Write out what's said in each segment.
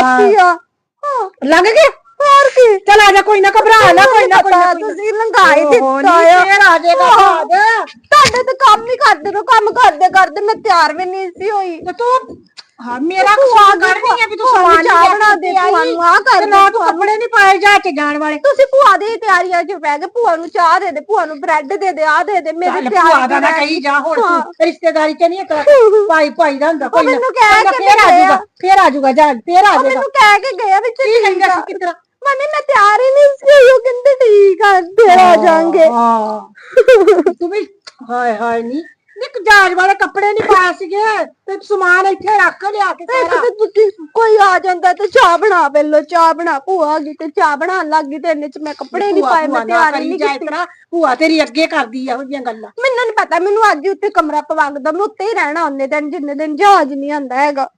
ਲਾਤੀ ਆ। ਹਾਂ। ਲੱਗ ਗਿਆ ਹੋਰ ਕੀ? ਚਲ ਆ ਜਾ ਕੋਈ ਨਾ ਘਬਰਾ ਨਾ ਕੋਈ ਨਾ ਕੋਈ ਨਾ ਕੋਈ ਨਾ। ਤੁਸੀਂ ਲੰਘਾਈ ਓਹੋ, ਦਿੱਤਾ ਆ। ਫੇਰ ਆ ਜਾਏਗਾ ਬਾਅਦ। ਤੁਹਾਡੇ ਤੇ ਕੰਮ ਹੀ ਕਰਦੇ ਰਹੋ ਕੰਮ ਕਰਦੇ ਕਰਦੇ ਮੈਂ ਤਿਆਰ ਵੀ ਨਹੀਂ ਸੀ ਹੋਈ। ਤੇ ਤੂੰ ਹਾਂ ਮੇਰਾ ਕਸੂਰ ਆ ਕਰ ਨਹੀਂ ਹੈ ਵੀ ਤੂੰ ਭੂਆ ਨੂੰ ਸਮਾਨ ਚਾਹ ਬਣਾ ਦੇ ਭੂਆ ਨੂੰ ਆਹ ਕਰ ਨਾ ਤੂੰ। ਕੱਪੜੇ ਨਹੀਂ ਪਾਏ ਜਾ ਚ ਜਾਣ ਵਾਲੇ ਤੁਸੀਂ ਭੂਆ ਦੀ ਤਿਆਰੀਆਂ 'ਚ ਪੈ ਗਏ ਭੂਆ ਨੂੰ ਚਾਹ ਦੇ ਦੇ ਭੂਆ ਨੂੰ ਬ੍ਰੈਡ ਦੇ ਦੇ ਆ ਦੇ ਦੇ ਮੇਰੇ ਤਿਆਰ ਭੂਆ ਦਾ ਨਾ ਕਹੀ ਜਾ ਹੁਣ। ਤੂੰ ਰਿਸ਼ਤੇਦਾਰੀ ਚ ਨਹੀਂ ਕਰ ਭਾਈ ਭਾਈ ਦਾ ਹੁੰਦਾ ਕੋਈ ਮੈਨੂੰ ਕਹਿ ਕੇ ਫੇਰ ਆ ਆ। ਜਾਊਗਾ ਫੇਰ ਆ ਜਾਊਗਾ ਜਾ ਫੇਰ ਆ ਜਾਏਗਾ ਮੈਨੂੰ ਕਹਿ ਕੇ ਗਿਆ ਵੀ ਕੀ ਕਹਿੰਦਾ ਸੀ ਕਿਤਰਾ ਮੰਮੀ ਮੈਂ ਤਿਆਰ ਹੀ ਨਹੀਂ ਸੀ। ਉਹ ਕਹਿੰਦੇ ਠੀਕ ਆ ਫੇਰ ਆ ਜਾਾਂਗੇ ਹਾਂ ਤੂੰ ਵੀ ਹਾਏ ਹਾਏ ਨਹੀਂ ਨਿਕ ਜਾਜ ਵਾਲੇ ਕੱਪੜੇ ਨਹੀਂ ਪਾਏ ਸੀਗੇ ਤੇ ਸਮਾਨ ਇੱਥੇ ਰੱਖ ਲਿਆ ਕੇ ਇੱਕ ਸਾਰਾ। ਤੇ ਕੋਈ ਆ ਜਾਂਦਾ ਤੇ ਚਾਹ ਬਣਾ ਪਹਿਲੋ ਚਾਹ ਬਣਾ ਭੂਆ ਆ ਗਈ ਤੇ ਚਾਹ ਬਣਾਉਣ ਲੱਗ ਗਈ ਤੇ ਇੰਨੇ ਚ ਮੈਂ ਕੱਪੜੇ ਨਹੀਂ ਪਾਏ ਮੈਂ ਨਾ ਤਿਆਰ ਹੀ ਨਹੀਂ ਜਾ ਕੀਤੀ। ਇਤਨਾ ਭੂਆ ਤੇਰੀ ਅੱਗੇ ਕਰਦੀ ਆ ਜਿਹੀਆਂ ਗੱਲਾਂ। ਮੈਨੂੰ ਨਹੀਂ ਪਤਾ ਮੈਨੂੰ ਅੱਜ ਹੀ ਉੱਤੇ ਕਮਰਾ ਪਵਾ ਕੇ ਦੋ ਮੈਂ ਉੱਤੇ ਹੀ ਰਹਿਣਾ ਉਹਨੇ ਦਿਨ ਜਿੰਨੇ ਦਿਨ ਜਹਾਜ਼ ਨਹੀਂ ਆਂਦਾ ਹੈਗਾ।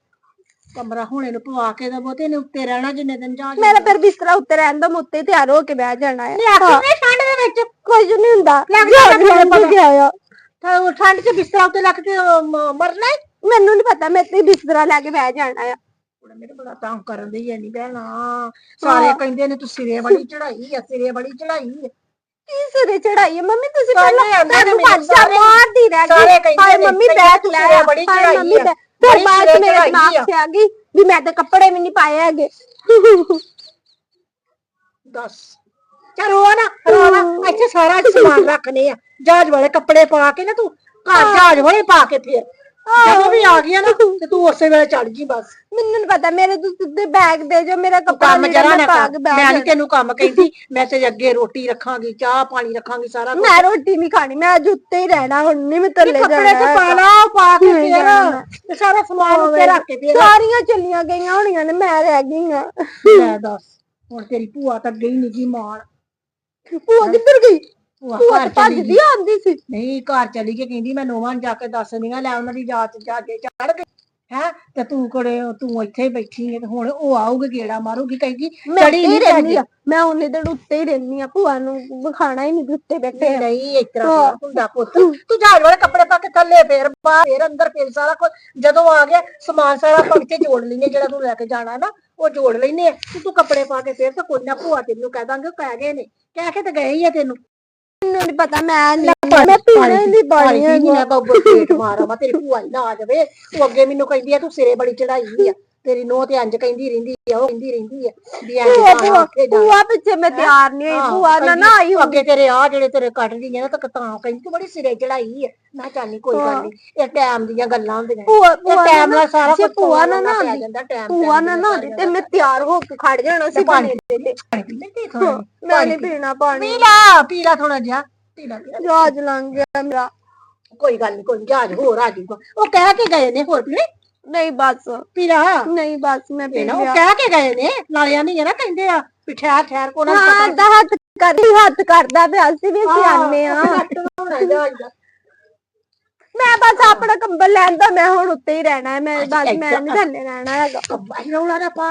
ਕਮਰਾ ਹੁਣੇ ਨੂੰ ਪਵਾ ਕੇ ਦਵੋ ਤੇ ਇਹਨੇ ਉੱਤੇ ਰਹਿਣਾ ਜਿੰਨੇ ਦਿਨ ਜਾ ਮੇਰਾ ਫਿਰ ਬਿਸਤਰਾ ਉੱਤੇ ਰਹਿਣ ਦਾ ਮੈਂ ਉੱਤੇ ਹੀ ਤਿਆਰ ਹੋ ਕੇ ਬਹਿ ਜਾਣਾ ਹੈ। ਆਖੀ ਠੰਡ ਦੇ ਵਿੱਚ। ਕੁਝ ਨਹੀਂ ਹੁੰਦਾ। ਲੱਗ ਲੰਘ ਗਿਆ ਆ। ਤਾਂ ਉਹ ਠੰਡ 'ਚ ਬਿਸਤਰਾ ਉੱਤੇ ਲੱਗ ਕੇ ਅਹ, ਮ- ਮਰਨਾ ਹੀ ਮੈਨੂੰ ਨਹੀਂ ਪਤਾ ਮੈਂ ਤੇ ਬਿਸਤਰਾ ਲੈ ਕੇ ਬਹਿ ਜਾਣਾ ਆ। ਕੁੜੇ ਮੇਰੇ ਬੜਾ ਤੰਗ ਕਰਨ ਦੀ ਐ ਨਹੀਂ ਬਹਿਣਾ ਸਾਰੇ ਕਹਿੰਦੇ ਨੇ ਤੂੰ ਸਿਰੇ ਬੜੀ ਚੜਾਈ ਆ ਸਿਰੇ ਬੜੀ ਚੜਾਈ ਆ। ਕੀ ਸਿਰੇ ਚੜਾਈ ਹੈ ਮੰਮੀ ਤੁਸੀਂ ਸਾਰੇ ਪਹਿਲਾਂ ਆਂਦੇ ਨੇ ਤੁਹਾਨੂੰ ਮੈਨੂੰ, ਵਾਜਾ ਸਾਰੇ- ਮਾਰਦੀ ਰਹਿ ਗਈ। ਸਾਰੇ ਕਹਿੰਦੇ ਹਾਏ ਨੇ, ਮੰਮੀ ਕਹਿੰਦੇ ਬੈਠ ਤੂੰ ਲੈ। ਸਿਰੇ ਬੜੀ ਹਾਏ ਚੜਾਈ ਮੰਮੀ ਆ। ਬੈਠ ਫਿਰ ਬੜੀ ਬਾਅਦ ਸਿਰੇ ਚ ਮੇਰੇ ਚੜਾਈ ਦਿਮਾਗ ਆ। 'ਚ ਆ ਗਈ ਵੀ ਮੈਂ ਤਾਂ ਕੱਪੜੇ ਵੀ ਨਹੀਂ ਪਾਏ ਹੈਗੇ। ਦੱਸ। ਚਲ ਰੋ ਨਾ ਰੋ ਨਾ ਇੱਥੇ ਸਾਰਾ ਸਮਾਨ ਰੱਖਨੇ ਆ। ਜਹਾਜ਼ ਵਾਲੇ ਕੱਪੜੇ ਪਾ ਕੇ ਨਾ ਤੂੰ ਘਰ ਜਹਾਜ਼ ਵਾਲੇ ਪਾ ਕੇ ਫੇਰ। ਜਦੋਂ ਵੀ ਆ ਗਿਆ ਨਾ ਤੇ ਤੂੰ ਉਸੇ ਵੇਲੇ ਚੜ ਜੀ ਬਸ। ਮੈਨੂੰ ਨਹੀਂ ਪਤਾ ਮੇਰੇ ਤੋਂ ਸਿੱਧੇ ਬੈਗ ਦੇ ਜੋ ਮੇਰਾ ਕੱਪੜਾ ਕੰਮ ਲੀੜਾ ਜਰਾ ਮੈਂ ਨਾ ਕਰ। ਮੈਂ ਨਹੀਂ ਤੈਨੂੰ ਕੰਮ ਕਹਿੰਦੀ ਮੈਂ ਤੇ ਅੱਗੇ ਰੋਟੀ ਰੱਖਾਂਗੀ ਚਾਹ ਪਾਣੀ ਰੱਖਾਂਗੀ ਸਾਰਾ ਕੁਝ ਮੈਂ ਰੋਟੀ ਨਹੀਂ ਖਾਣੀ ਮੈਂ ਅੱਜ ਉੱਤੇ ਹੀ ਰਹਿਣਾ ਹੁਣ ਨਹੀਂ ਮੈਂ ਥੱਲੇ ਕੱਪੜੇ ਜਾਣਾ ਤੇ ਪਾ। ਲਾ ਪਾ ਕੇ ਨਹੀਂ ਫੇਰ ਜਾਣਾ। ਤੇ ਸਾਰਾ ਸਮਾਨ ਉੱਤੇ ਰੱਖ ਕੇ ਫੇਰ। ਸਾਰੀਆਂ ਚੱਲੀਆਂ ਗਈਆਂ ਹੋਣੀਆਂ ਨੇ ਮੈਂ ਰਹਿ ਗਈ ਆ ਲੈ ਦੱਸ ਹੁਣ ਤੇਰੀ ਭੂਆ ਤਾਂ ਗਈ ਨਹੀਂ ਗਈ ਮਾਣ। ਭੂਆ ਕਿੱਧਰ ਗਈ? ਭੂਆ ਘਰ ਚਲੀ ਗਈ। ਭੱਜਦੀ ਆਉਂਦੀ ਸੀ। ਨਹੀਂ ਘਰ ਚਲੀ ਕੇ ਕਹਿੰਦੀ ਮੈਂ ਨੋਵਾਂ ਨੂੰ ਜਾ ਕੇ ਦੱਸਦੀਆਂ ਲੈ ਉਹਨਾਂ ਦੀ ਜਾਤ ਜਾ ਕੇ ਚੜ ਗਈ। ਹੈ ਤੇ ਤੂੰ ਕੋਲੇ ਤੂੰ ਇੱਥੇ ਹੀ ਬੈਠੀ ਹੈ ਤੇ ਹੁਣ ਉਹ ਆਊਗੀ ਗੇੜਾ ਮਾਰੂਗੀ ਕਹੇਗੀ ਮੈਂ ਚੜੀ ਨਹੀਂ ਰਹਿੰਦੀ ਆ। ਮੈਂ ਉਹਨੇ ਦਿਨ ਉੱਤੇ ਹੀ ਰਹਿੰਦੀ ਆ ਭੂਆ ਨੂੰ ਵਿਖਾਣਾ ਹੀ ਨਹੀਂ ਵੀ ਉੱਤੇ ਬੈਠੇ ਆ। ਨਹੀਂ ਇਸ ਤਰ੍ਹਾਂ ਥੋੜ੍ਹਾ ਹੁੰਦਾ ਪੁੱਤ? ਤੂੰ ਜਹਾਜ਼ ਵਾਲੇ ਕੱਪੜੇ ਪਾ ਕੇ ਥੱਲੇ ਫੇਰ ਬਾਹਰ ਫੇਰ ਅੰਦਰ ਫੇਰ ਸਾਰਾ ਕੁਝ ਜਦੋਂ ਆ ਗਿਆ ਸਮਾਨ ਸਾਰਾ ਪਾ ਕੇ ਜੋੜ ਲੈਨੇ ਜਿਹੜਾ ਤੂੰ ਲੈ ਕੇ ਜਾਣਾ ਨਾ ਉਹ ਜੋੜ ਲੈਨੇ ਆ। ਤੇ ਤੂੰ ਕੱਪੜੇ ਪਾ ਕੇ ਫੇਰ ਤਾਂ ਕੋਈ ਨਾ ਭੂਆ ਤੈਨੂੰ ਕਹਿ ਦਾਂਗੇ ਉਹ ਕਹਿ ਗਏ ਨੇ। ਕਹਿ ਕੇ ਤੇ ਗਏ ਹੀ ਆ ਤੈਨੂੰ। ਮੈਨੂੰ ਨਹੀਂ ਪਤਾ ਮੈਂ ਨਹੀਂ ਮੈਂ ਪੀਣਾ ਨਹੀਂ ਪਾਣੀ ਪਾਣੀ ਪੀ ਨੀ, ਮੈਂ ਬੱਬਰ ਪੇਟ ਮਾਰਾਂ ਮੈਂ ਤੇਰੀ ਭੂਆ ਹੀ ਨਾ ਆ ਜਾਵੇ ਤੂੰ ਅੱਗੇ ਮੈਨੂੰ ਕਹਿੰਦੀ ਆ ਤੂੰ ਸਿਰੇ ਬੜੀ ਚੜਾਈ ਆ। ਤੇਰੀ ਨੋਹ ਤੇ ਅੰਜ ਕਹਿੰਦੀ ਰਹਿੰਦੀ ਆ ਉਹ ਕਹਿੰਦੀ ਰਹਿੰਦੀ ਆ ਵੀ ਇੰਜ ਭੂਆ ਉੱਥੇ ਜਾਣਾ ਭੂਆ ਪਿੱਛੇ ਮੈਂ ਤਿਆਰ ਨਹੀਂ ਹੋਈ ਹਾਂ, ਭੂਆ ਨਾ ਨਾ ਆਈ ਹੁੰਦੀ ਅੱਗੇ ਤੇਰੇ ਆ ਜਿਹੜੇ ਤੇਰੇ ਕੱਢਦੀ ਆ ਨਾ ਤਾਂ ਤਾਂ ਕਹਿੰਦੀ ਤੂੰ ਬੜੀ ਸਿਰੇ ਚੜਾਈ ਆ। ਨਾ ਚਾਹਨੀ ਕੋਈ ਗੱਲ ਨਹੀਂ ਇਹ ਟਾਈਮ ਦੀਆਂ ਗੱਲਾਂ ਹੁੰਦੀਆਂ। ਭੂਆ ਭੂਆ ਟਾਈਮ ਨਾਲ ਸਾਰਾ ਜੇ ਕੁਝ ਭੂਆ ਨਾ ਨਾ ਆਉਂਦੀ, ਭੂਆ ਨਾ ਨਾ ਆਉਂਦੀ ਤੇ ਮੈਂ ਤਿਆਰ ਹੋ ਕੇ ਖੜ ਜਾਣਾ ਸੀ ਪਾਣੀ ਦੇ ਤੇ ਮੈਂ ਨਹੀਂ ਪੀਣਾ ਪਾਣੀ ਪੀ ਲਾ ਪੀ। ਲਾ ਥੋੜਾ ਜਿਹਾ ਪੀ ਲਾ ਪੀ ਲਾ। ਜਹਾਜ਼ ਲੰਘ ਗਿਆ ਮੇਰਾ। ਕੋਈ ਗੱਲ ਨਹੀਂ ਕੋਈ ਜਹਾਜ਼ ਹੋਰ ਆ ਜਾਊਗਾ। ਉਹ ਕਹਿ ਕੇ ਗਏ ਨੇ ਹੋਰ ਪੀਣੇ? ਨਹੀਂ ਬਸ। ਪੀ ਲਾ ਨਹੀਂ ਬਸ ਮੈਂ ਪੀ ਉਹ ਲਿਆ ਕਹਿ ਕੇ ਗਏ ਨੇ ਨਾਲਿਆਂ ਨਹੀਂ ਨਾ ਕਹਿੰਦੇ ਆ ਵੀ ਠਹਿਰ ਠਹਿਰ ਕੋ ਨਾ ਹਾਂ ਦਾ ਹੱਥ ਕਰ ਹੱਥ ਕਰਦਾ ਪਿਆ ਸੀ ਵੀ ਅਸੀਂ ਆਨੇ ਆ ਮੈਂ ਬਸ ਆਪਣਾ ਕੰਬਲ ਲੈਂਦਾ ਮੈਂ ਹੁਣ ਉੱਤੇ ਹੀ ਰਹਿਣਾ ਹੈ ਮੈਂ ਬਸ ਮੈਂ ਨਹੀਂ ਥੱਲੇ ਰਹਿਣਾ ਹੈਗਾ। ਰੌਲਾ ਨਾ ਪਾ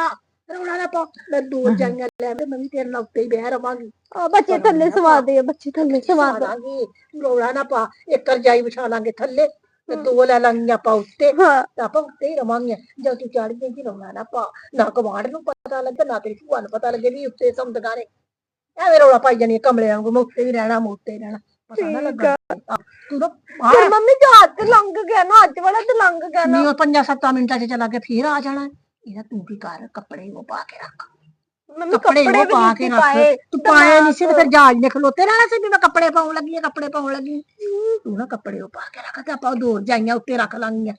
ਰੌਲਾ ਨਾ ਪਾ। ਮੈਂ ਦੂਰ ਜਾਈਆਂ ਲੈ ਮੈਂ ਵੀ ਤੇਰੇ ਨਾਲ ਉੱਤੇ ਹੀ ਬਹਿ ਰਵਾਂਗੀ। ਆ ਬੱਚੇ ਥੱਲੇ ਸਵਾ ਦੇ ਬੱਚੇ ਥੱਲੇ ਸਵਾ ਦੇ ਲਾਂਗੀ ਰੌਲਾ ਨਾ ਪਾ। ਇੱਕ ਰਜਾਈ ਵਿਛਾ ਲਾਂਗੇ ਥੱਲੇ। ਤੇ ਦੋ ਲੈ ਲਾਂਗੀਆਂ ਆਪਾਂ ਉੱਤੇ। ਹਾਂ। ਤਾਂ ਆਪਾਂ ਉੱਤੇ ਹੀ ਰਵਾਂਗੇ ਜਦ ਤੂੰ ਚੜ ਗਈ ਰੌਲਾ ਨਾ ਪਾ। ਨਾ ਕਮਾਂਡ ਨੂੰ ਪਤਾ ਲੱਗੇ ਨਾ ਤੇਰੀ ਭੂਆ ਨੂੰ ਪਤਾ ਲੱਗੇ ਵੀ ਉੱਤੇ ਸਮਦਗਾ ਨੇ ਐਵੇਂ ਰੌਲਾ ਪਾਈ ਜਾਨੀ ਕਮਲੇ ਵਾਂਗੂ ਮੈਂ ਉੱਤੇ ਵੀ ਰਹਿਣਾ ਮੈਂ ਉੱਤੇ ਹੀ ਰਹਿਣਾ। ਪਤਾ ਨਾ ਠੀਕ ਲੱਗਾ। ਆਹ, ਤੂੰ ਤਾਂ ਫਿਰ ਮੰਮੀ ਜੋ ਹੱਥ ਲੰਘ ਗਿਆ ਨਾ ਅੱਜ ਵਾਲਾ ਤੇ ਲੰਘ ਗਿਆ ਨਾ। ਨਹੀਂ ਉਹ ਪੰਜਾਂ ਸੱਤਾਂ ਮਿੰਟਾਂ 'ਚ ਚਲਾ ਕੇ ਫੇਰ ਆ ਜਾਣਾ। ਇਹਦਾ ਤੂੰ ਕੀ ਕਰ ਕੱਪੜੇ ਉਹ ਪਾ ਕੇ ਰੱਖ। ਮੰਮੀ ਕੱਪੜੇ ਕੱਪੜੇ ਵੀ ਪਾ ਕੇ ਰੱਖ ਤੂੰ ਪਾਇਆ ਨਹੀਂ ਸੀ ਤੇ ਫਿਰ ਜਹਾਜ਼ ਨੇ ਖਲੋਤੇ ਰਹਿਣਾ ਸੀ ਵੀ ਮੈਂ ਕੱਪੜੇ ਪਾਉਣ ਲੱਗੀ ਆ ਕੱਪੜੇ ਪਾਉਣ ਲੱਗੀ ਆਂ। ਤੂੰ ਨਾ ਕੱਪੜੇ ਉਹ ਪਾ ਕੇ ਰੱਖ ਤੇ ਆਪਾਂ ਉਹ ਦੋ ਜਾਈਆਂ ਉੱਤੇ ਰੱਖ ਲਾਂਗੀਆਂ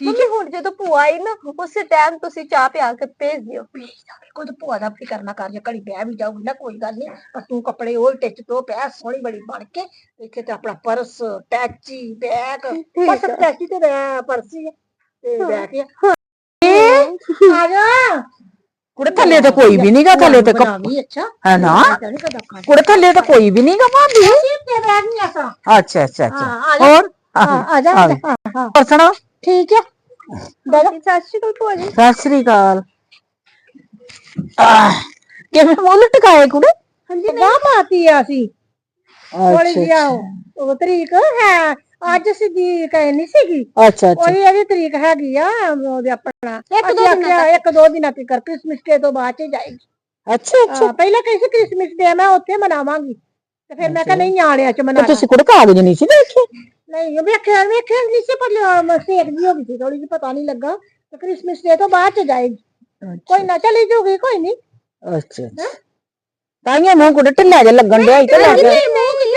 ਮੰਮੀ ਹੁਣ ਜਦੋਂ ਭੂਆ ਆਈ ਨਾ ਉਸੇ ਟਾਈਮ ਤੁਸੀਂ ਚਾਹ ਪਿਆ ਕੇ ਭੇਜ ਦਿਓ ਭੇਜ ਦਾਂਗੇ ਕੋਈ ਤਾਂ ਭੂਆ ਦਾ ਫਿਕਰ ਨਾ ਕਰ ਜੇ ਘੜੀ ਬਹਿ ਵੀ ਜਾਊਗੀ ਨਾ ਕੋਈ ਗੱਲ ਨਹੀਂ ਪਰ ਤੂੰ ਕੱਪੜੇ ਉਹ ਟਿੱਚ ਤੋਂ ਪੈ ਸੋਹਣੀ ਬੜੀ ਬਣ ਕੇ ਇੱਥੇ ਤੇ ਆਪਣਾ ਪਰਸ ਟੈਚੀ ਬੈਗ ਬਸ। ਟੈਚੀ ਤੇ ਬੈ- ਪਰਸ ਹੀ ਆ, ਤੇ। ਬੈਗ ਹੀ ਆ। ਆ ਜਾ ਕੁੜੇ ਥੱਲੇ ਤੇ ਕੋਈ ਵੀ ਨਹੀਂਗਾ ਥੱਲੇ ਤੇ ਕੱਪ- ਬਣਾਵੀਂ ਅੱਛਾ ਹੈ ਨਾ ਨਹੀਂ ਕਦਾ ਖਾਣਾ ਕੁੜੇ ਥੱਲੇ ਤੇ ਕੋਈ ਵੀ ਨਹੀਂਗਾ ਭਾਬੀ ਤੇ ਬੈਗ ਨਹੀਂ ਆਸਾ ਅੱਛਾ ਅੱਛਾ ਅੱਛਾ ਹਾਂ ਆ ਜਾ ਹੋਰ ਹਾਂ, ਆ ਜਾ ਆ ਆ ਜਾ। ਜਾ, ਹਾਂ ਹਾਂ ਹੋਰ ਸੁਣਾ ਠੀਕ ਹੈ ਸਤਿ ਸ਼੍ਰੀ ਅਕਾਲ ਭੂਆ ਜੀ ਸਤਿ ਸ੍ਰੀ ਅਕਾਲ ਆਹ, ਕਿਵੇਂ ਮੂੰਹ ਲਟਕਾਏ ਕੁੜੇ ਹਾਂਜੀ ਗਾਹ ਮਾਤੀ ਆ ਸੀ ਥੋੜੀ ਅੱਛਾ ਜਿਹੀ ਉਹ ਉਹ ਤਰੀਕ ਹੈ ਅੱਜ ਸਿੱਧੀ ਕਹੇ ਨਹੀਂ ਸੀਗੀ। ਅੱਛਾ ਅੱਛਾ। ਉਹਦੀ ਇਹਦੀ ਤਰੀਕ ਹੈਗੀ ਆ ਉਹਦੇ ਆਪਣਾ। ਇੱਕ ਦੋ ਅਸੀਂ ਦਿਨਾਂ ਇੱਕ ਦੋ ਦਿਨਾਂ ਤੱਕ ਕ੍ਰਿਸਮਸ ਡੇ ਤੋਂ ਬਾਅਦ ਚ ਜਾਏਗੀ। ਅੱਛਾ ਅੱਛਾ। ਪਹਿਲਾਂ ਕਹੀ ਸੀ ਕ੍ਰਿਸਮਸ ਡੇ ਮੈਂ ਉੱਥੇ ਮਨਾਵਾਂਗੀ। ਤੇ ਫਿਰ ਮੈਂ ਕਿਹਾ ਨਹੀਂ ਨਿਆਣਿਆਂ ਚ ਮਨਾ ਤੁਸੀਂ ਕੁੜੇ ਕਾਗਜ਼ ਨਹੀਂ ਸੀ ਦੇਖੇ? ਨਹੀਂ ਵੇਖਿਆ ਵੇਖਿਆ ਨਹੀਂ ਸੀ ਪਰ ਮਸੇਕ ਜੀ ਹੋ ਗਈ ਸੀ ਥੋੜੀ ਜਿਹੀ ਪਤਾ ਨਹੀਂ ਲੱਗਾ। ਤੇ ਕ੍ਰਿਸਮਸ ਡੇ ਤੋਂ ਬਾਅਦ ਚ ਜਾਏਗੀ। ਕੋਈ ਨਾ ਚਲੀ ਜੂਗੀ ਕੋਈ ਨਹੀਂ ਅੱਛਾ ਅੱਛਾ। ਤਾਈਆਂ ਮੂੰਹ ਕੁੜੇ ਢਿੱਲਾ ਜਿਹਾ ਲੱਗਣ ਡਿਆ ਇੱਥੇ ਲੱਗ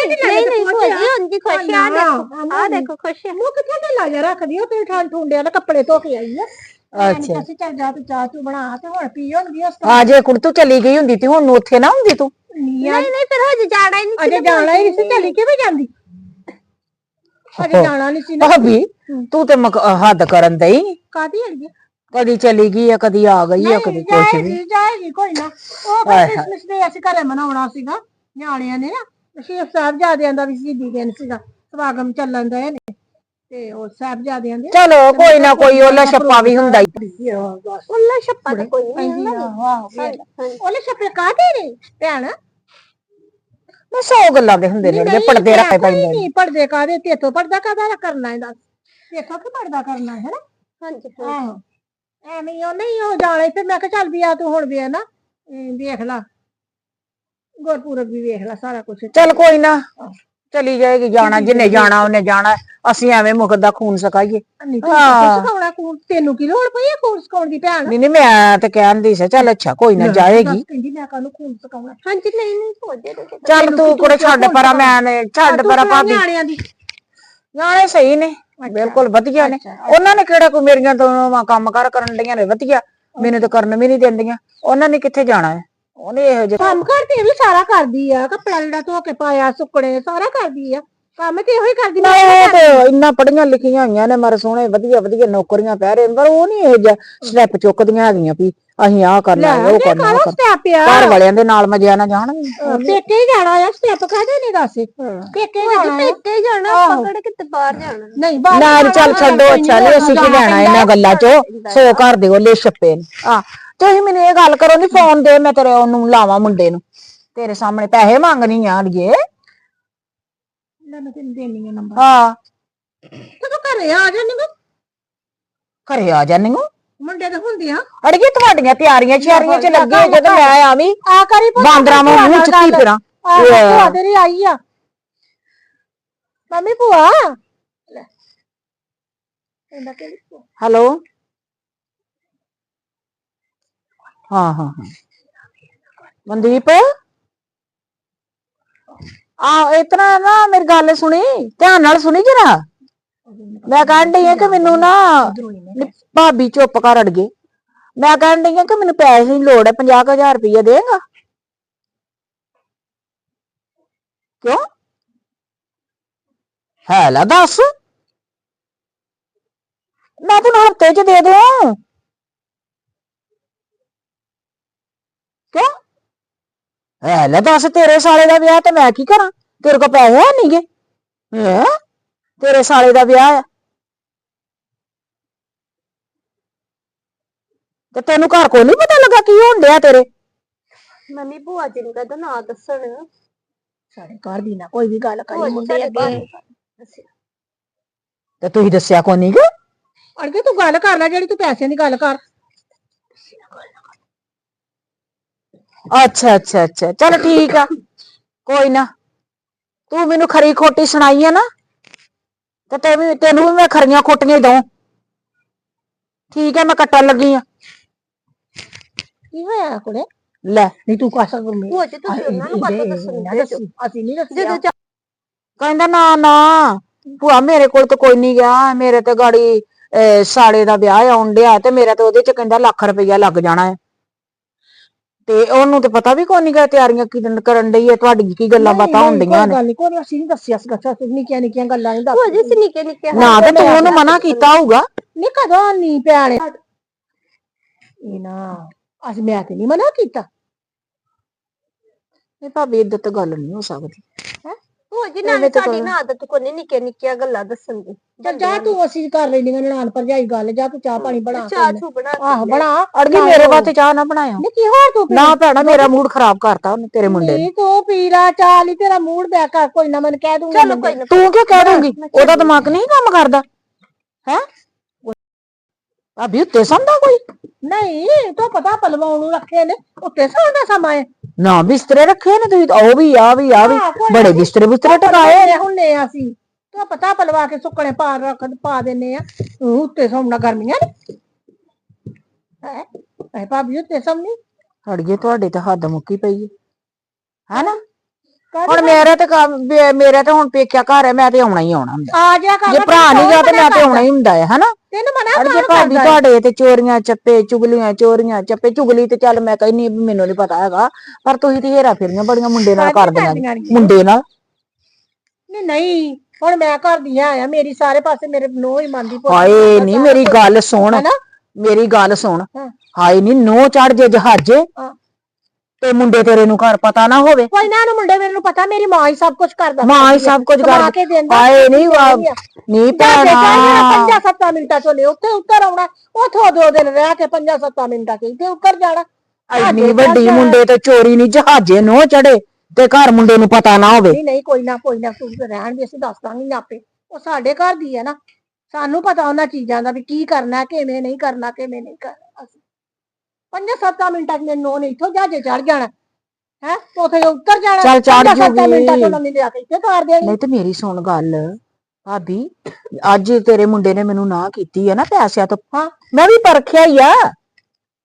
ਗਿਆ ਨਹੀਂ ਨਹੀਂ ਭੂਆ ਜੀ ਉਂਝ ਖੁਸ਼ ਆ। ਦੇਖੋ ਆ। ਦੇਖੋ ਖੁਸ਼ ਆ। ਮੂੰਹ ਕਿੱਥੇ ਢਿੱਲਾ ਜਿਹਾ ਰੱਖਦੀ ਉਹ ਤੇ ਠੰਡ ਠੁੰਡਿਆਂ ਨਾਲ ਕੱਪੜੇ ਧੋ ਕੇ ਆਈ ਆ। ਅੱਛਾ। ਅਸੀਂ ਚੱਲ ਜਾ ਤੂੰ ਚਾਹ ਤੂੰ ਬਣਾ ਤੇ ਹੁਣ ਪੀ ਹੁੰਦੀ ਉਸ ਆ ਜੇ ਕੁੜ ਤੂੰ ਚਲੀ ਗਈ ਹੁੰਦੀ ਤੇ ਹੁਣ ਨੂੰ ਉੱਥੇ ਨਾ ਹੁੰਦੀ ਤੂੰ। ਨਹੀਂ ਨਹੀਂ ਨਹੀਂ ਫਿਰ ਹਜੇ ਜਾਣਾ ਹੀ ਨਹੀਂ ਅਜੇ ਜਾਣਾ ਹੀ ਨਹੀਂ ਸੀ ਚਲੀ ਕਿਵੇਂ ਜਾਂਦੀ? ਅਜੇ ਜਾਣਾ ਨਹੀਂ ਸੀ ਨਾ। ਭਾਬੀ ਤੂੰ ਤੇ ਮਕ- ਹੱਦ ਕਰਨ ਦਈ। ਕਾਦੀ ਹੈਗੀ ਕਦੀ ਚਲੀ ਗਈ ਆ ਕਦੀ ਆ ਗਈ ਆ ਕਦੀ ਕੁਛ ਵੀ। ਜਾਏਗੀ ਕੋਈ ਨਾ। ਉਹ। ਕ੍ਰਿਸਮਸ ਦੇ ਅਸੀਂ ਘਰੇ ਮਨਾਉਣਾ ਸੀਗਾ ਨਿਆਣਿਆਂ ਨੇ ਨਾ। ਸ਼ੇਖ ਸਾਹਿਬਜ਼ਾਦਿਆਂ ਦਾ ਵੀ ਸ਼ਹੀਦੀ ਦਿਨ ਸੀਗਾ ਸਵਾਗਮ ਚੱਲਣ ਦੇ ਨੇ ਤੇ ਉਹ ਸਾਹਿਬਜ਼ਾਦਿਆਂ ਦੇ ਚਲੋ ਕੋਈ ਨਾ ਕੋਈ ਉਹਲਾ ਛੱਪਾ ਵੀ ਹੁੰਦਾ ਈ ਉੱਲਾ ਛੱਪਾ ਤਾਂ ਕੋਈ ਨਹੀਂ ਉਹਲੇ ਛੱਪੇ ਕਾਦੇ ਨੇ ਭੈਣ? ਮੈਂ ਸੌ ਗੱਲਾਂ ਦੇ ਹੁੰਦੇ ਨੇ ਜਿਹੜੇ ਪੜਦੇ ਰੱਖੇ ਪੈਂਦੇ ਨਹੀਂ ਪੜਦੇ ਕਾਦੇ ਤੇਤੋਂ ਪੜਦਾ ਕਾਦਾ ਕਰਨਾ ਹੈ ਦੱਸ ਤੇਤੋਂ ਕੀ ਪੜਦਾ ਕਰਨਾ ਹੈ ਨਾ ਹਾਂਜੀ। ਆਹੋ। ਐਵੇਂ ਹੀ ਉਹ ਨਹੀਂ ਉਹ ਜਾਲੇ ਤੇ ਮੈਂ ਕਿਹਾ ਚੱਲ ਵੀ ਆ ਤੂੰ ਹੁਣ ਵੀ ਆ ਨਾ ਵੇਖ ਲਾ। ਗੁਰਪੁਰਬ ਵੀ ਵੇਖ ਲਾ ਸਾਰਾ ਕੁਝ ਚੱਲ ਕੋਈ ਨਾ ਚਲੀ ਜਾਏਗੀ ਜਾਣਾ ਜਿੰਨੇ ਜਾਣਾ ਉਹਨੇ ਜਾਣਾ ਅਸੀਂ ਐਵੇਂ ਮੁਖ ਦਾ ਖੂਨ ਸਕਾਈਏ। ਨਹੀਂ ਹਾਂ। ਸਿਖਾਉਣਾ ਕੂਨ ਤੈਨੂੰ ਕੀ ਲੋੜ ਪਈ ਹੈ ਦੀ ਭੈਣ? ਨਹੀਂ ਨਹੀਂ ਮੈਂ ਤੇ ਕਹਿੰਦੀ ਸੀ ਚੱਲ ਅੱਛਾ ਕੋਈ ਨਾ ਜਾਏਗੀ ਦੱਸ ਕਹਿੰਦੀ ਮੈਂ ਕਾਹਨੂੰ ਕੂਨ ਸਿਖਾਉਣਾ। ਹਾਂਜੀ ਨਹੀਂ ਨਹੀਂ ਭੂਆ ਜੀ ਰੁਕੇ ਚੱਲ ਤੂੰ ਕੁੜੇ ਛੱਡ ਪਰਾਂ ਮੈਂ ਨੇ ਛੱਡ ਪਰਾਂ ਭਾਬੀ। ਨਿਆਣਿਆਂ ਦੀ। ਨਿਆਣੇ ਸਹੀ ਨੇ ਬਿਲਕੁਲ ਵਧੀਆ ਨੇ। ਉਹਨਾਂ ਨੇ ਕਿਹੜਾ ਕੋਈ ਮੇਰੀਆਂ ਤੋਂ ਕੰਮ ਕਾਰ ਕਰਨ ਡੀਆਂ ਨੇ ਵਧੀਆ। ਮੈਨੂੰ ਤਾਂ ਕਰਨ ਵੀ ਨਹੀਂ ਦਿੰਦੀਆਂ। ਉਹਨਾਂ ਨੇ ਕਿੱਥੇ ਜਾਣਾ ਹੈ? ਉਹਨੇ ਇਹੋ ਜਿਹੇ ਕੰਮ ਕਰ ਤੇ ਇਹ ਵੀ ਸਾਰਾ ਕਰਦੀ ਆ ਕੱਪੜਾ ਲੀੜਾ ਧੋ ਕੇ ਪਾਇਆ ਸੁੱਕਣੇ ਸਾਰਾ ਕਰਦੀ ਆ। ਕੰਮ ਤੇ ਇਹੋ ਹੀ ਕਰਦੀ ਨਾ ਉਹ ਤੇ ਇੰਨਾ ਪੜੀਆਂ ਲਿਖੀਆਂ ਹੋਈਆਂ ਨੇ ਮਾਰੇ ਸੋਹਣੇ ਵਧੀਆ ਵਧੀਆ ਨੌਕਰੀਆਂ ਪੈ ਰਹੇ ਪਰ ਉਹ ਨਹੀਂ ਇਹੋ ਜਿਹਾ ਸਟੈਪ ਚੁੱਕਦੀਆਂ ਹੈਗੀਆਂ ਵੀ ਅਸੀਂ ਆਹ ਕਰਨਾ ਉਹ ਕਰਨਾ ਉਹ ਕਰਨਾ ਆ? ਘਰ ਵਾਲਿਆਂ ਦੇ ਨਾਲ ਮਜਿਆ ਨਾ ਜਾਣਗੇ ਪੇਕੇ ਹੀ ਜਾਣਾ ਆ ਸਟੈਪ ਕਾਹਦੇ ਨਹੀਂ ਦੱਸ? ਪੇਕੇ ਹੀ ਜਾਣਾ ਆ। ਪੇਕੇ ਹੀ ਜਾਣਾ ਆਪਾਂ ਕਿਹੜੇ ਕਿਤੇ ਬਾਹਰ ਜਾਣਾ? ਨਹੀਂ ਬਾਹਰ ਨਾ ਜਾਣਾ ਚੱਲ ਛੱਡੋ ਅੱਛਾ ਨਹੀਂ ਅਸੀਂ ਕੀ ਜਾਣਾ ਲੈਣਾ ਇਹਨਾਂ ਗੱਲਾਂ ਚੋਂ? ਸੋ ਘਰ ਦੇ ਉਹਲੇ ਛੱਪੇ ਨੇ। ਆ ਤੁਸੀਂ ਮੈਨੂੰ ਇਹ ਗੱਲ ਕਰੋ ਨਹੀਂ ਫੋਨ ਦੇ ਮੈਂ ਤੇਰੇ ਉਹਨੂੰ ਲਾਵਾਂ ਮੁੰਡੇ ਨੂੰ। ਤੇਰੇ ਸਾਹਮਣੇ ਪੈਸੇ ਮੰਗਣੀ ਆ ਅੜੀਏ। ਲੈ ਮੈਂ ਤੈਨੂੰ ਦੇਣੀ ਆ ਨੰਬਰ। ਹਾਂ। ਤੇ ਤੂੰ ਘਰੇ ਆ ਜਾਨੀ ਗਾ। ਘਰੇ ਆ ਜਾਨੀ ਨੂੰ ਮੁੰਡੇ ਦੇ ਹੁੰਦੇ ਆ। ਅੜੀਏ ਤੁਹਾਡੀਆਂ ਤਿਆਰੀਆਂ ਸ਼ਿਆਰੀਆਂ ਚ ਲੱਗੇ ਜਦੋਂ ਮੈਂ ਆਵੀਂ ਆ ਕਰੀ ਪੁੱਤ, ਬਾਂਦਰਾਂ ਵਾਂਗੂ ਮੂੰਹ ਚੁੱਕੀ ਫਿਰਾਂ। ਆ ਭੂਆ ਤੇਰੀ ਆਈ ਆ। ਮੰਮੀ ਭੂਆ। ਲੈ। ਇਹਦਾ ਕਿਹੜੀ ਭੂਆ? ਹੈਲੋ। ਹਾਂ ਹਾਂ। ਹਾਂ। ਮਨਦੀਪ? ਆ ਇਤਨਾ ਨਾ ਮੇਰੀ ਗੱਲ ਸੁਣੀ ਧਿਆਨ ਨਾਲ ਸੁਣੀ ਜਰਾ। ਮੈਂ ਕਹਿਣ ਡਈ ਆ ਕਿ ਮੈਨੂੰ ਨਾ ਨੀ ਭਾਬੀ ਚੁੱਪ ਕਰ ਅੜ ਗਏ ਮੈਂ ਕਹਿਣ ਡਈ ਆ ਕਿ ਮੈਨੂੰ ਪੈਸੇ ਦੀ ਲੋੜ ਹੈ 50000 ਰੁਪਏ ਦੇਗਾ। ਕਿਉਂ? ਹੈ ਲਾ ਦੱਸ। ਮੈਂ ਤੈਨੂੰ ਹਫ਼ਤੇ ਚ ਦੇ ਦੂੰ ਕਿਉਂ ਹੈ ਲੈ ਦੱਸ ਤੇਰੇ ਸਾਲੇ ਦਾ ਵਿਆਹ ਤੇ ਮੈਂ ਕੀ ਕਰਾਂ? ਤੇਰੇ ਕੋਲ ਪੈਸੇ ਹੈ ਨਹੀਂਗੇ ਹੈ? ਤੇਰੇ ਸਾਲੇ ਦਾ ਵਿਆਹ ਹੈ ਤੇ ਤੈਨੂੰ ਘਰ ਕੋਈ ਨਹੀਂ ਪਤਾ ਲੱਗਾ ਕੀ ਹੋਣ ਡਿਆ ਤੇਰੇ? ਮੰਮੀ ਭੂਆ ਜੀ ਨੂੰ ਕਹਦਾ ਨਾ ਦੱਸਣ। ਸਾਡੇ ਘਰ ਦੀ ਨਾ ਕੋਈ ਵੀ ਗੱਲ ਕਰੀ ਮੁੰਡੇ ਅੱਗੇ। ਤੇ ਤੁਸੀਂ ਦੱਸਿਆ ਕੋਈ ਨਹੀਂਗਾ ਅੜਕੇ ਤੂੰ ਗੱਲ ਕਰ ਲੈ ਜਿਹੜੀ ਤੂੰ ਪੈਸਿਆਂ ਦੀ ਗੱਲ ਕਰ। ਅੱਛਾ ਅੱਛਾ ਅੱਛਾ। ਚਲ ਠੀਕ ਆ। ਕੋਈ ਨਾ। ਤੂੰ ਮੈਨੂੰ ਖਰੀ ਖੋਟੀ ਸੁਣਾਈ ਆ ਨਾ। ਤੇ ਤੈਨੂੰ ਤੈਨੂੰ ਵੀ ਮੈਂ ਖਰੀਆਂ ਖੋਟੀਆਂ ਹੀ ਦਊਂ। ਠੀਕ ਹੈ ਮੈਂ ਕੱਟਣ ਲੱਗੀ ਆ। ਕੀ ਹੋਇਆ ਕੁੜੇ? ਲੈ ਨਹੀਂ ਤੂੰ ਕਾ ਸਕਦਾ ਮੈਂ ਭੂਆ ਜੀ ਤੁਸੀਂ ਉਹਨਾਂ ਨੂੰ ਕਦੋਂ ਦੱਸਣ ਅਸੀਂ ਨਹੀਂ ਦੱਸਿਆ। ਕਹਿੰਦਾ ਨਾ ਨਾ। ਭੂਆ ਮੇਰੇ ਕੋਲ ਤਾਂ ਕੋਈ ਨਹੀਂ ਗਿਆ। ਮੇਰੇ ਤੇ ਗਾੜੀ ਸਾਲੇ ਦਾ ਵਿਆਹ ਆਉਣ ਡਿਆ ਤੇ ਮੇਰਾ ਤੇ ਉਹਦੇ ਚ ਕਹਿੰਦਾ ਲੱਖ ਰੁਪਈਆ ਲੱਗ ਜਾਣਾ ਹੈ। ਤੇ ਉਹਨੂੰ ਤੇ ਪਤਾ ਵੀ ਕੋਈ ਨਹੀਂ ਗਾ ਤਿਆਰੀਆਂ ਕਿਦਨ ਕਰਨ ਡਈ ਹੈ ਤੁਹਾਡੀ ਕੀ ਗੱਲਾਂ ਬਾਤਾਂ ਹੁੰਦੀਆਂ ਨੇ। ਗੱਲ ਨਹੀਂ ਕੋਈ ਅਸੀਂ ਨਹੀਂ ਦੱਸਿਆ ਸੀ ਗੱਛਾ ਨਿੱਕੀਆਂ ਨਿੱਕੀਆਂ ਗੱਲਾਂ ਨਹੀਂ ਜੀ ਦੱਸ ਅਸੀਂ ਨਿੱਕੇ ਨਿੱਕੇ ਨਾ ਤੇ ਤੂੰ ਉਹਨੂੰ ਮਨਾ ਕੀਤਾ ਹੋਊਗਾ। ਨਹੀਂ ਕਦੋਂ ਨਹੀਂ ਪਿਆਣੇ ਇਹ ਨਾ ਅੱਜ ਮੈਂ ਤੇ ਨਹੀਂ ਮਨਾ ਕੀਤਾ। ਇਹ ਭਾਬੀ ਇਦਾਂ ਤਾਂ ਗੱਲ ਨਹੀਂ ਹੋ ਸਕਦੀ ਹੋ? ਜੀ ਨਾਲੇ ਐਵੇਂ ਤਾਂ ਸਾਡੀ ਕੋਈ- ਨਾ ਆਦਤ ਕੋ ਨਹੀਂ ਨਿੱਕੇ ਨਿੱਕੀਆਂ ਗੱਲਾਂ ਦੱਸਣ ਦੀ। ਚੱਲ ਜਾ ਤੂੰ ਅਸੀਂ ਕਰ ਲੈਂਦੀਆਂ ਨਨਾਣ ਭਰਜਾਈ ਗੱਲ ਜਾ ਤੂੰ ਚਾਹ ਪਾਣੀ ਬਣਾ ਚਾਹ ਕੇ। ਚੂ ਬਣਾ ਕੇ ਆਹ ਲਿਆ। ਬਣਾ। ਅੜਗੀ ਮੇਰੇ ਵਾਸਤੇ ਚਾਹ ਨਾ ਬਣਾਇਓ। ਨਹੀਂ ਕੀ ਹੋਰ ਤੂੰ ਪੀ ਨਾ ਭੈਣਾ ਮੇਰਾ ਮੂਡ ਖਰਾਬ ਕਰਤਾ ਉਹਨੇ ਤੇਰੇ ਮੁੰਡੇ ਨੇ। ਨਹੀਂ ਤੂੰ ਪੀ ਲਾ ਚਾਹ ਲਈ ਤੇਰਾ ਮੂਡ ਬੈ ਕਰ। ਕੋਈ ਨਾ ਮੈਨੂੰ ਕਹਿ ਦੂੰਗਾ ਚਲੋ ਕੋਈ ਨਾ ਤੂੰ ਕਿਉਂ ਕਹਿ ਦੂੰਗੀ? ਉਹਦਾ ਦਿਮਾਗ ਨਹੀਂ ਕੰਮ ਕਰਦਾ। ਹੈ? ਅਭੀ ਉੱਤੇ ਸੰਦਾ ਕੋਈ? ਨਹੀਂ ਤੂੰ ਪਤਾ ਪਲਵਾਉਣ ਨੂੰ ਰੱਖੇ ਨੇ ਉੱਤੇ ਸੌਂਦਾ ਸਮਾਂ ਹੈ ਨਾ ਬਿਸਤਰੇ ਰੱਖੇ ਨੇ ਤੁਸੀਂ ਤਾਂ ਉਹ ਵੀ ਆ ਵੀ ਆ ਵੀ ਹਾਂ, ਕੋਈ ਬੜੇ। ਬਿਸਤਰੇ ਬਿਸਤਰੇ ਟਕਾਏ ਨੇ। ਹੁੰਨੇ ਆ ਅਸੀਂ। ਤੂੰ ਪਤਾ ਪਲਵਾ ਕੇ ਸੁੱਕਣੇ ਪਾ ਰੱਖ ਪਾ ਦਿੰਨੇ ਆ। ਉੱਤੇ ਸੌਂਣਾ ਗਰਮੀਆਂ ਨੇ। ਹੈ? ਐ ਭਾਬੀ ਉੱਤੇ ਸੌਂਨੀ ਅੜੀਏ ਤੁਹਾਡੇ ਤਾਂ ਹੱਦ ਮੁੱਕੀ ਪਈ ਹੈ ਹੈਨਾ? ਹੁਣ ਮੇਰੇ ਤੇ ਕੰਮ- ਮੇਰੇ ਤੇ ਹੁਣ ਪੇਕਿਆ ਘਰ ਹੈ ਮੈਂ ਤੇ ਆਉਣਾ ਹੀ ਆਉਣਾ ਹੁੰਦਾ। ਆ ਜਾ ਕਰ ਜੇ ਭਰਾ ਨਹੀਂ ਗਿਆ ਤੇ ਮੈਂ ਤੇ ਆਉਣਾ ਹੀ ਹੁੰਦਾ ਹੈ ਹਨਾ? ਤੈਨੂੰ ਮਨਾ ਅੜੀਏ ਕੌਣ ਭਾਬੀ ਕਰਦਾ ਤੁਹਾਡੇ ਤੇ ਚੋਰੀਆਂ ਚੱਪੇ ਚੁਗਲੀਆਂ ਚੋਰੀਆਂ ਚੱਪੇ ਚੁਗਲੀ ਤੇ ਚੱਲ ਮੈਂ ਕਹਿੰਨੀ ਮੈਨੂੰ ਨਹੀਂ ਪਤਾ ਹੈਗਾ ਪਰ ਤੁਸੀਂ ਤੇ ਹੇਰਾ ਫੇਰੀਆਂ ਬੜੀਆਂ ਮੁੰਡੇ ਨਾਲ ਕਾਹਦੀ ਕਰਦੀਆਂ ਕਰਦੀਆਂ ਨੇ। ਨੇ? ਮੁੰਡੇ ਨਾਲ ਨਹੀਂ ਨਹੀਂ ਹੁਣ ਮੈਂ ਘਰ ਦੀਆਂ ਆ ਮੇਰੀ ਸਾਰੇ ਪਾਸੇ ਮੇਰੇ ਨੋ ਹੀ ਮੰਨਦੀ ਪੁੱਤ ਹਾਏ ਨਹੀਂ ਮੇਰੀ ਗੱਲ ਸੁਣ ਹੈਨਾ? ਮੇਰੀ ਗੱਲ ਸੁਣ ਹਾਂ। ਹਾਏ ਨਹੀਂ ਨੋ ਚੜ ਜੇ ਜਹਾਜੇ ਹਾਂ। ਤੇ ਮੁੰਡੇ ਤੇਰੇ ਨੂੰ ਘਰ ਪਤਾ ਨਾ ਹੋਵੇ। ਕੋਈ ਨਾ ਨੂੰ ਮੁੰਡੇ ਮੇਰੇ ਨੂੰ ਪਤਾ ਮੇਰੀ ਮਾਂ ਹੀ ਸਭ ਕੁਝ ਕਰਦਾ। ਮਾਂ ਹੀ ਸਭ ਕੁਝ ਕਮਾ ਦਿੰਦਾ। ਹਾਏ ਨਹੀਂ ਵਾ- ਨਹੀਂ। ਨਹੀਂ ਪੰਜਾਂ ਭੈਣਾ। ਸੱਤਾਂ ਮਿੰਟਾਂ ਚ ਨੇ ਉੱਥੇ ਉੱਤਰ ਆਉਣਾ। ਉਥੋਂ ਦੋ ਦਿਨ ਰਹਿ ਕੇ ਪੰਜਾਂ ਸੱਤਾਂ ਮਿੰਟਾਂ ਚ ਇੱਥੇ ਉੱਤਰ ਜਾਣਾ। ਇੰਨੀ ਸਾਡੇ ਵੱਡੀ ਮੁੰਡੇ ਤੇ ਚੋਰੀ ਨਹੀਂ ਜਹਾਜੇ ਨੋ ਚੜੇ ਤੇ ਘਰ ਮੁੰਡੇ ਨੂੰ ਪਤਾ ਨਾ ਹੋਵੇ। ਨਹੀਂ ਨਹੀਂ ਕੋਈ ਨਾ ਕੋਈ ਨਾ ਤੂੰ ਰਹਿਣ ਦੇ ਅਸੀਂ ਦੱਸ ਦਾਂਗੇ ਨਾ ਆਪੇ। ਉਹ ਸਾਡੇ ਘਰ ਦੀ ਹੈ ਨਾ। ਸਾਨੂੰ ਪਤਾ ਉਹਨਾਂ ਚੀਜ਼ਾਂ ਦਾ ਵੀ ਕੀ ਕਰਨਾ ਕਿਵੇਂ ਨਹੀਂ ਕਰਨਾ ਕਿਵੇਂ ਨਹੀਂ ਕਰਨਾ। ਅਸੀਂ ਪੰਜਾਂ ਸੱਤਾਂ ਮਿੰਟਾਂ ਚ ਮੈਨੂੰ ਨੇ ਇੱਥੋਂ ਜਹਾਜ਼ੇ ਚੜ ਜਾਣਾ। ਹੈ? ਉਥੇ ਉੱਤਰ ਜਾਣਾ। ਚੱਲ ਚੜ੍ਹ ਪੰਜਾਂ ਸੱਤਾਂ ਜੂਗੀ। ਮਿੰਟਾਂ ਚ ਉਹਨਾਂ ਨੇ ਲਿਆ ਕੇ ਇੱਥੇ ਤਾਰ ਦੇਣੀ। ਨਹੀਂ ਤੇ ਮੇਰੀ ਸੁਣ ਗੱਲ ਭਾਬੀ ਅੱਜ ਤੇਰੇ ਮੁੰਡੇ ਨੇ ਮੈਨੂੰ ਨਾ ਕੀਤੀ ਹੈ ਨਾ ਪੈਸਿਆਂ ਤੋਂ। ਹਾਂ। ਮੈਂ ਵੀ ਪਰਖਿਆ ਹੀ ਆ।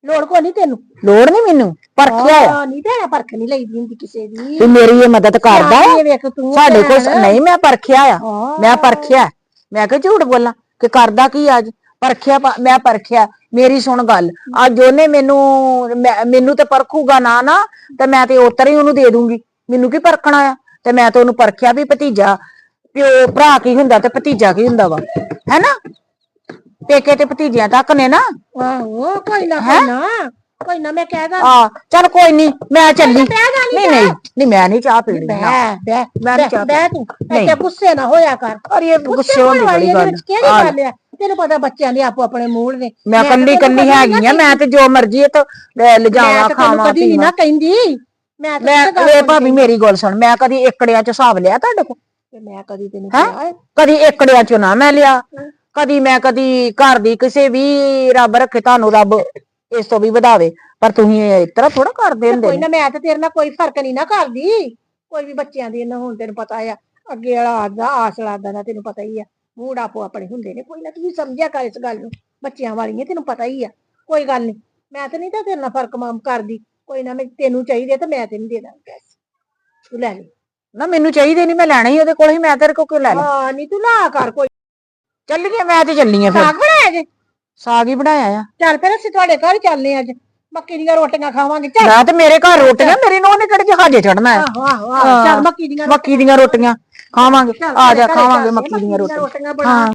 ਲੋੜ ਕੋ ਨਹੀਂ ਤੈਨੂੰ। ਲੋੜ ਨਹੀਂ ਮੈਨੂੰ ਪਰਖਿਆ ਆ। ਹਾਂ, ਨਹੀਂ ਭੈਣਾ ਪਰਖ ਨਹੀਂ ਲਈਦੀ ਹੁੰਦੀ ਕਿਸੇ ਦੀ। ਵੀ ਮੇਰੀ ਇਹ ਮਦਦ ਕਰਦਾ ਹੈ ਇਹ ਵੇਖ ਤੂੰ ਸਾਡੇ ਕੋਲ। ਨਹੀਂ ਮੈਂ ਪਰਖਿਆ ਆ। ਹਾਂ। ਮੈਂ ਪਰਖਿਆ। ਮੈਂ ਕਿ ਝੂਠ ਬੋਲਾਂ। ਕਿ ਕਰਦਾ ਕੀ ਅੱਜ? ਪਰਖਿਆ ਪ- ਮੈਂ ਪਰਖਿਆ। ਮੇਰੀ ਸੁਣ ਗੱਲ। ਅੱਜ ਉਹਨੇ ਮੈਨੂੰ ਮੈਂ- ਮੈਨੂੰ ਤੇ ਪਰਖੂਗਾ ਨਾ ਨਾ ਤੇ ਮੈਂ ਤੇ ਉਤਰ ਹੀ ਉਹਨੂੰ ਦੇ ਦੂੰਗੀ। ਮੈਨੂੰ ਕੀ ਪਰਖਣਾ ਆ? ਤੇ ਮੈਂ ਤੇ ਉਹਨੂੰ ਪਰਖਿਆ ਵੀ ਭਤੀਜਾ ਪਿਓ ਭਰਾ ਕੀ ਹੁੰਦਾ ਤੇ ਭਤੀਜਾ ਕੀ ਹੁੰਦਾ ਵਾ। ਹੈਨਾ? ਪੇਕੇ ਤੇ ਭਤੀਜਿਆਂ ਤੱਕ ਨੇ ਨਾ। ਆਹੋ ਕੋਈ ਨਾ ਕੋਈ ਨਾ। ਕੋਈ ਨਾ ਮੈਂ ਕਹਿ ਦਾਂ। ਆ ਚੱਲ ਕੋਈ ਨਹੀਂ ਮੈਂ ਚੱਲੀ ਨਹੀਂ ਨਹੀਂ ਨਹੀਂ ਮੈਂ ਨਹੀਂ ਚਾਹ ਪੀਣੀ। ਮੈਂ ਨੀ ਚਾਹ ਬਹਿ ਤੂੰ। ਇੱਥੇ ਗੁੱਸੇ ਨਾ ਹੋਇਆ ਕਰ। ਅਰੇ ਗੁੱਸੇ ਹੋਣ ਦੀ ਬੜੀ ਗੱਲ ਆ? ਤੈਨੂੰ ਪਤਾ ਬੱਚਿਆਂ ਦੇ ਆਪੋ ਆਪਣੇ ਮੂਡ ਨੇ। ਮੈਂ ਤਾਂ ਕੱਲੀ ਤੈਨੂੰ ਕੱਲੀ ਕਦੀ ਨਾ ਹੈਗੀ ਆ ਮੈਂ ਤੇ ਜੋ ਮਰਜ਼ੀ ਇਹ ਤੋਂ ਲਿਜਾਵਾਂ ਤਾਂ ਖਾਵਾਂ ਕਦੀ ਨੀ ਕਹਿੰਦੀ। ਮੈਂ ਤਾਂ ਨੀ ਭਾਬੀ ਮੇਰੀ ਗੱਲ ਸੁਣ ਮੈਂ ਕਦੀ ਏਕੜਿਆਂ ਚ ਹਿਸਾਬ ਲਿਆ ਤੁਹਾਡੇ ਕੋਲ? ਕਹਿੰਦੀ, ਮੈਂ ਕਦੀ ਤੈਨੂੰ? ਕਿਹਾ ਕਦੀ ਏਕੜਿਆਂ ਚ ਨਾ ਮੈਂ ਲਿਆ। ਕਦੀ ਮੈਂ ਕਦੀ ਘਰ ਦੀ ਕਿਸੇ ਵੀ ਰੱਬ ਰੱਖੇ ਤੁਹਾਨੂੰ ਰੱਬ ਇਸ ਤੋਂ ਵੀ ਵਧਾਵੇ। ਪਰ ਤੁਸੀਂ ਇਸ ਤਰ੍ਹਾਂ ਥੋੜਾ ਕਰਦੇ ਹੁੰਦੇ ਕੋਈ ਨੇ ਮੈਂ ਤੇ ਤੇਰੇ ਨਾਲ ਕੋਈ ਫ਼ਰਕ ਨਹੀਂ ਨਾ ਕਰਦੀ। ਕੋਈ ਵੀ ਬੱਚਿਆਂ ਦੀ ਇਹਨਾਂ ਹੁਣ ਤੈਨੂੰ ਪਤਾ ਆ। ਅੱਗੇ ਵਾਲਾ ਆਦਾ ਆਸਲਾ ਦਾ ਤੈਨੂੰ ਪਤਾ ਹੀ ਆ। ਮੂਡ ਆਪੋ ਆਪਣੇ ਹੁੰਦੇ ਨੇ ਕੋਈ ਨਾ ਤੂੰ ਵੀ ਸਮਝਿਆ ਕਰ ਇਸ ਗੱਲ ਨੂੰ ਬੱਚਿਆਂ ਵਾਲੀਆਂ ਤੈਨੂੰ ਪਤਾ ਹੀ ਆ ਕੋਈ ਗੱਲ ਨਹੀਂ ਮੈਂ ਤੇ ਨਹੀਂ ਤਾਂ ਤੇਰੇ ਨਾਲ ਫ਼ਰਕ ਮਾਮ ਕਰਦੀ ਕੋਈ ਨਾ ਮੈਂ ਤੈਨੂੰ ਚਾਹੀਦੇ ਤਾਂ ਮੈਂ ਤੈਨੂੰ ਦੇ ਦਾਂਗੀ ਪੈਸੇ ਤੂੰ ਲੈ ਲੈ। ਨਾ ਮੈਨੂੰ ਚਾਹੀਦੇ ਨਹੀਂ ਮੈਂ ਲੈਣਾ ਹੀ ਉਹਦੇ ਕੋਲ ਹੀ ਮੈਂ ਤੇਰੇ ਕੋਲ ਕਿਉਂ ਲੈ ਲਾਂ? ਹਾਂ ਨਹੀਂ ਤੂੰ ਲਾ ਕਰ ਕੋਈ। ਚੱਲੀਏ ਮੈਂ ਤੇ ਚੱਲੀ ਆ ਫਿਰ। ਸਾਗ ਬਣਾਇਆ ਜੇ? ਸਾਗ ਹੀ ਬਣਾਇਆ ਆ। ਚੱਲ ਫਿਰ ਅਸੀਂ ਤੁਹਾਡੇ ਘਰ ਹੀ ਚੱਲਨੇ ਆਂ ਅੱਜ ਮੱਕੀ ਦੀਆਂ ਰੋਟੀਆਂ ਖਾਵਾਂਗੇ ਚੱਲ। ਮੈਂ ਤੇ ਮੇਰੇ ਘਰ ਰੋਟੀਆਂ ਮੇਰੀ ਨੂੰਹ ਨੇ ਕਿਹੜੇ ਜਹਾਜੇ ਚੜਨਾ ਹੈ। ਆਹੋ ਆਹੋ ਆਹੋ, ਚੱਲ ਮੱਕੀ ਦੀਆਂ ਮੱਕੀ ਦੀਆਂ ਰੋਟੀਆਂ। ਖਾਵਾਂਗੇ। ਆ ਜਾ ਖਾਵਾਂਗੇ ਮੱਕੀ ਦੀਆਂ ਰੋਟੀਆਂ। ਹਾਂ।